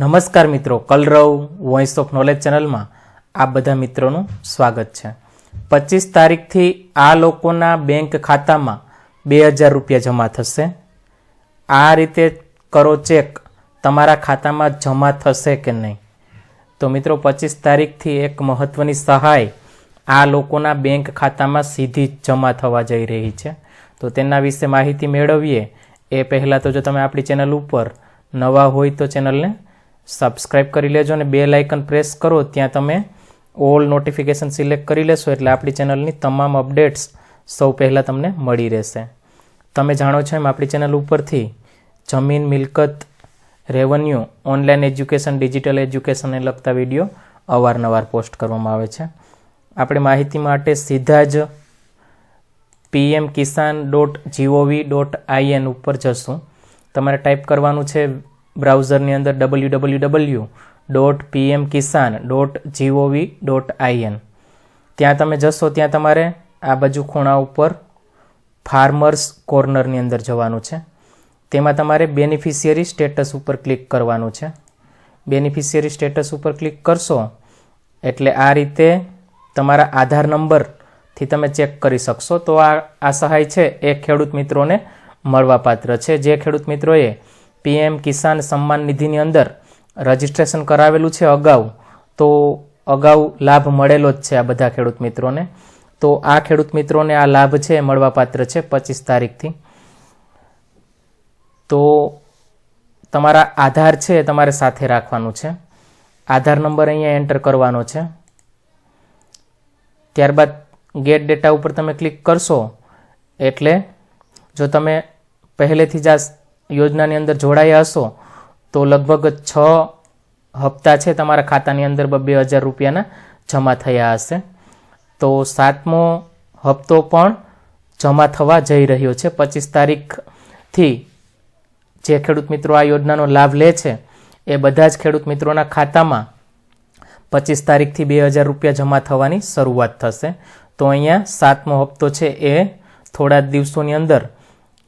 નમસ્કાર મિત્રો, કલરવ voice of knowledge ચેનલમાં આ બધા મિત્રોનું સ્વાગત છે. પચીસ તારીખથી આ લોકોના બેંક ખાતામાં બે હજાર રૂપિયા જમા થશે. આ રીતે કરો ચેક તમારા ખાતામાં જમા થશે કે નહીં? તો મિત્રો, પચીસ તારીખથી એક મહત્ત્વની સહાય આ લોકોના બેંક ખાતામાં સીધી જ જમા થવા જઈ રહી છે. તો તેના વિશે માહિતી મેળવીએ. એ પહેલાં તો જો તમે આપણી ચેનલ ઉપર નવા હોય તો ચેનલને સબસ્ક્રાઇબ કરી લેજો અને બે લાઇકન પ્રેસ કરો, ત્યાં તમે ઓલ નોટિફિકેશન સિલેક્ટ કરી લેશો એટલે આપણી ચેનલની તમામ અપડેટ્સ સૌ પહેલાં તમને મળી રહેશે. તમે જાણો છો એમ આપણી ચેનલ ઉપરથી જમીન, મિલકત રેવન્યુ ઓનલાઈન એજ્યુકેશન ડિજિટલ એજ્યુકેશનને લગતા વીડિયો અવારનવાર પોસ્ટ કરવામાં આવે છે. આપણે માહિતી માટે સીધા જ PM Kisan dot G O V dot I N ઉપર જશું. તમારે ટાઈપ કરવાનું છે બ્રાઉઝરની અંદર W W W dot PM Kisan dot G O V dot I N ત્યાં તમે જશો, ત્યાં તમારે આ બાજુ ખૂણા ઉપર ફાર્મર્સ કોર્નરની અંદર જવાનું છે. તેમાં તમારે બેનિફિશિયરી સ્ટેટસ ઉપર ક્લિક કરવાનું છે. બેનિફિશિયરી સ્ટેટસ ઉપર ક્લિક કરશો એટલે આ રીતે તમારા આધાર નંબરથી તમે ચેક કરી શકશો. તો આ આ સહાય છે એ ખેડૂત મિત્રોને મળવાપાત્ર છે. જે ખેડૂત મિત્રોએ પીએમ કિસાન સન્માન નિધિની અંદર રજિસ્ટ્રેશન કરાવેલું છે અગાઉ. તો અગાઉ લાભ મળેલો જ છે આ બધા ખેડૂત મિત્રોને. તો આ ખેડૂત મિત્રોને આ લાભ છે મળવાપાત્ર છે પચીસ તારીખથી. તો તમારા આધાર છે એ તમારે સાથે રાખવાનું છે. આધાર નંબર અહીંયા એન્ટર કરવાનો છે. ત્યારબાદ ગેટ ડેટા ઉપર તમે ક્લિક કરશો એટલે જો તમે પહેલેથી જ આ યોજનાની અંદર જોડાયા હશો, તો લગભગ છ હપ્તા છે તમારા ખાતાની અંદર બે હજાર રૂપિયાના જમા થયા હશે. તો સાતમો હપ્તો પણ જમા થવા જઈ રહ્યો છે. પચીસ તારીખથી જે ખેડૂત મિત્રો આ યોજનાનો લાભ લે છે, એ બધા જ ખેડૂત મિત્રોના ખાતામાં પચીસ તારીખથી બે હજાર રૂપિયા જમા થવાની શરૂઆત થશે. તો અહીંયા સાતમો હપ્તો છે એ થોડા દિવસોની અંદર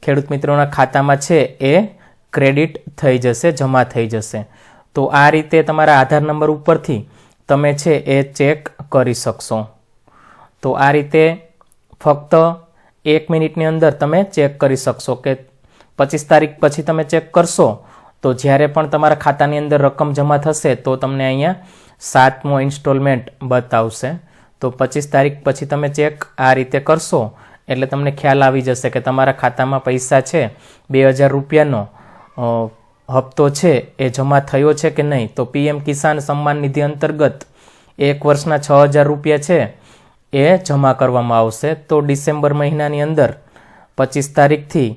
ખેડૂત મિત્રોના ખાતામાં છે એ ક્રેડિટ થઈ જશે, જમા થઈ જશે. તો આ રીતે તમારા આધાર નંબર ઉપરથી તમે છે એ ચેક કરી શકશો. તો આ રીતે ફક્ત એક મિનિટની અંદર તમે ચેક કરી શકશો કે પચીસ તારીખ પછી તમે ચેક કરશો તો જ્યારે પણ તમારા ખાતાની અંદર રકમ જમા થશે તો તમને અહીંયા સાતમો ઇન્સ્ટોલમેન્ટ બતાવશે. તો પચીસ તારીખ પછી તમે ચેક આ રીતે કરશો એટલે તમને ખ્યાલ આવી જશે કે તમારા ખાતામાં પૈસા છે, બે હજાર રૂપિયાનો હપ્તો છે, એ જમા થયો છે કે નહીં? તો પીએમ કિસાન સન્માન નિધિ અંતર્ગત એક વર્ષના છ હજાર રૂપિયા છે, એ જમા કરવામાં આવશે. તો ડિસેમ્બર મહિનાની અંદર, પચીસ તારીખથી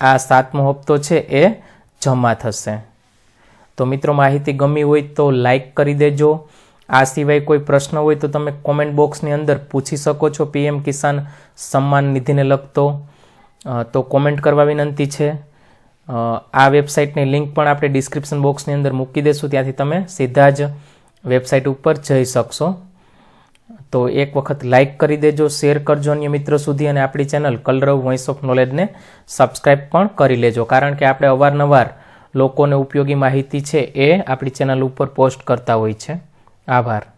આ સાતમો હપ્તો છે, એ જમા થશે. તો મિત્રો માહિતી ગમી હોય તો લાઈક કરી દેજો આ સિવાય કોઈ પ્રશ્ન હોય તો તમે કોમેન્ટ બોક્સની અંદર પૂછી શકો છો પીએમ કિસાન સન્માન નિધિને લગતો. તો કોમેન્ટ કરવા વિનંતી છે. આ વેબસાઇટની લિંક પણ આપણે ડિસ્ક્રિપ્શન બોક્સની અંદર મૂકી દઈશું. ત્યાંથી તમે સીધા જ વેબસાઇટ ઉપર જઈ શકશો. તો એક વખત લાઇક કરી દેજો શેર કરજો અન્ય મિત્રો સુધી અને આપણી ચેનલ કલરવ વોઇસ ઓફ નોલેજને સબસ્ક્રાઇબ પણ કરી લેજો. કારણ કે આપણે અવારનવાર લોકોને ઉપયોગી માહિતી છે એ આપણી ચેનલ ઉપર પોસ્ટ કરતા હોય છે. આભાર.